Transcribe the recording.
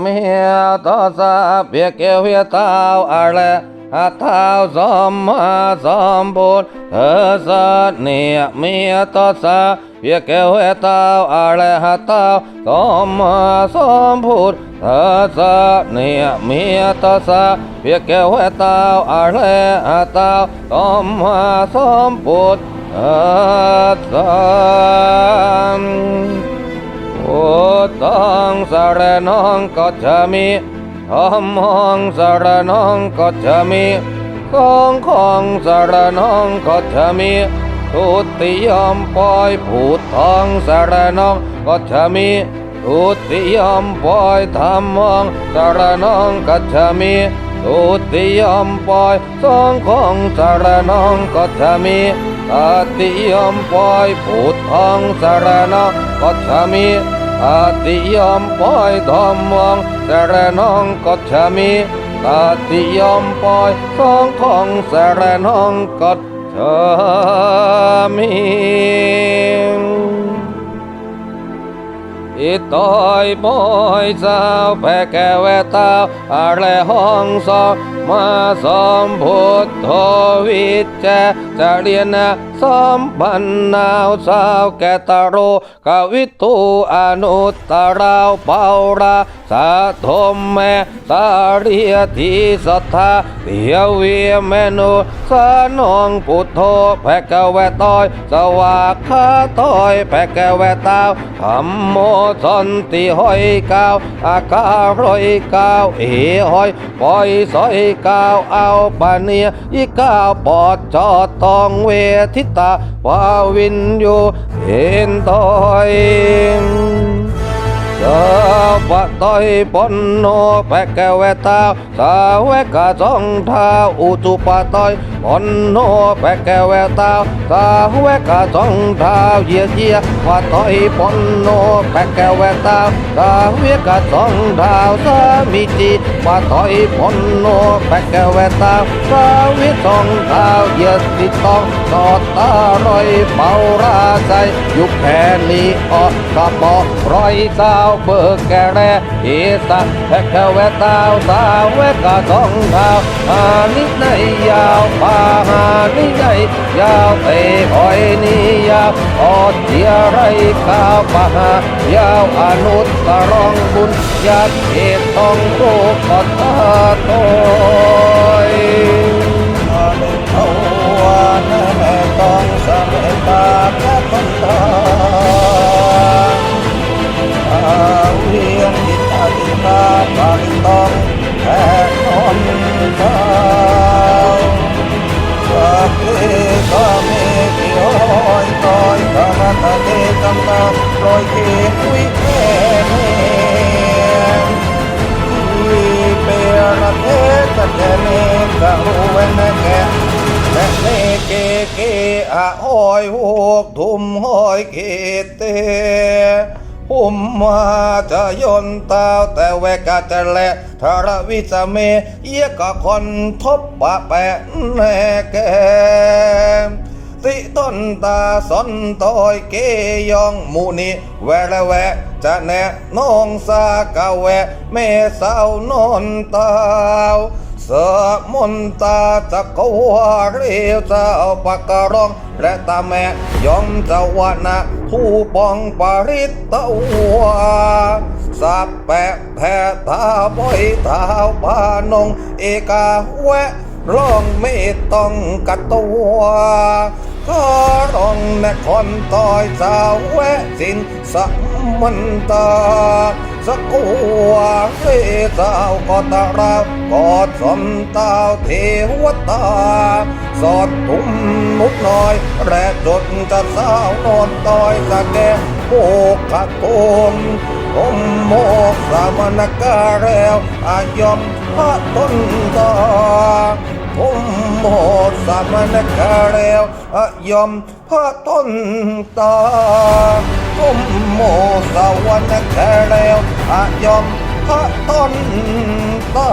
เมียตอสาเปียเกวียต้าอะไรอาเท้าสมมาสมบูรณ์เธอสะเนียเมียตอสาเปียเกวียต้าอะไรอาเท้าสมมาสมบูรณ์เธอสะเนียเมียตอสาเปียเกวียต้าอะไรอาเท้าสมมาสมบูรณ์เธอสะพุทธังสารนังกัจฉามิธัมมังสารนังกัจฉามิสังฆังสารนังกัจฉามิทุติยมปอยพุทธังสารนังกัจฉามิทุติยมปอยธัมมังสารนังกัจฉามิทุติยมปอยสังฆังสารนังกัจฉามิตติยมปอยพุทธังสารนังกัจฉามิ อติยมปอยธรรมังสารนังกัจฉามิอาติยมปอยสังฆังสารนังกัจฉามิอิตอยปอยสาวแผ่แก้วตาอะไรห้องสองมาสมพุทธวิจเจจะเรียนนะ สมบันนาวสาวแกตโรกวิตูอนุตตราวเปาราสาธมแมสาเรียทีสัทธาเทียวเวียเมนุสานองพุทโธแผ่แวตอย สวากขาตอยแผ่แวตาวธรรมโมสันติหอยกาวอาการอยกาวเอหอยปอยสอยกาวเอาปาเนียอีกาวปอดจอดตองเวทิตาวาวินโยเห็นตอย สาปะต้อยปนโนแปะแกวตาสาวกะจองทาอุตุปะต้อยปนโนแปะแกวตาสาวกะจองทาเยียเยียปะต้อยปนโนแปะแกวตาสาเวกะจองทาสามิจิปะต้อยปนโนแปะแกวตาสาเวจองทาเยียสิตองตอดตารอยเมาราใจยุคแผ่ลีออกกะบอกร้อยสาวเบิกแกแรเอสะแพกแวตาวสาวแวกะทองดาวหานิในยาวปาหานิในยาวเตหอยนี่ยาวอดเดียไรข้าวปาหายาวอนุตตรองบุญญาเขตทองโกกอดตาโตย หอยหกทุ่มหอยเกเตหุมมาจะยนตาวแต่แวกะจะแลทารวิสเม เยกะคนทบปะแปะแนแกติต้นตาสนตอยเกยองมูนิแวละแวะจะแนะน้องสากะแวะแม่สาวนอนตาว สมนตาจะกวาเรียวเจ้าปากการอง และตาแม่ยอมเจ้าวานะผู้ปองปาริตตวาสับแปะแผ่ตาปอยเท้าปานง เอกาแวะร้องไม่ต้องกัดตัวก็ร้องแม่คนต่อยสาวแวะสินสัมมันตา สกัวเรสาวก็ตาราบกอดสมตาวเทวตา สอดทุ่มมุกน้อย แรกจดจะสาวนอนต่อยสะแกโบกขัดตุมอมโมกสามนกาแล้วอายอมพระต้นต่อ สามนกาเล้วอยอมพระต้นตาผมโมสาวรรกาแล้วอายอมพระต้นตา